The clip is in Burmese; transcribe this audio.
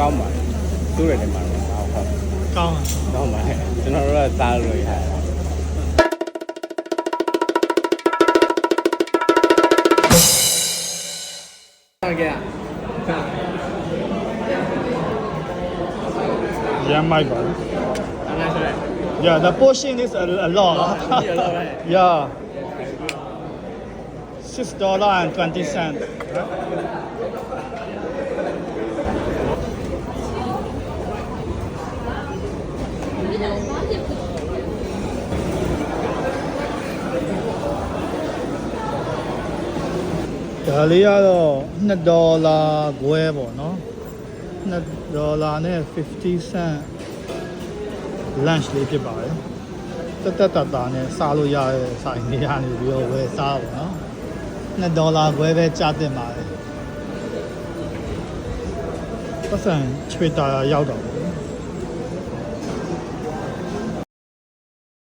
ကောင်းပါတယ်သူ့ရဲ့နေမှာတော့ဟုတ်ကောင်းကောင်းပါတယ်ကျွန်တော်တို့ကစားလို့ရတယ်ဟုတ်ကဲ့ရမ်းမိုက်ပါလေအနားဆက် Yeah the portion is a, a lot Yeah, a lot, right? Yeah six dollar and twenty cent ဒါလေးကတော့2ဒေါ်လာခွဲပေါ့နော်2ဒေါ်လာနဲ့50 cent lunch လေးဖြစ်ပါတယ်တက်တက်တာတာနဲ့စားလို့ရတဲ့ဆိုင်လေးကနေပြီးတော့ဝယ်စားပါနော်2ဒေါ်လာခွဲပဲကြားတင်ပါတယ်ပတ်စံချွေတာရောက်တော့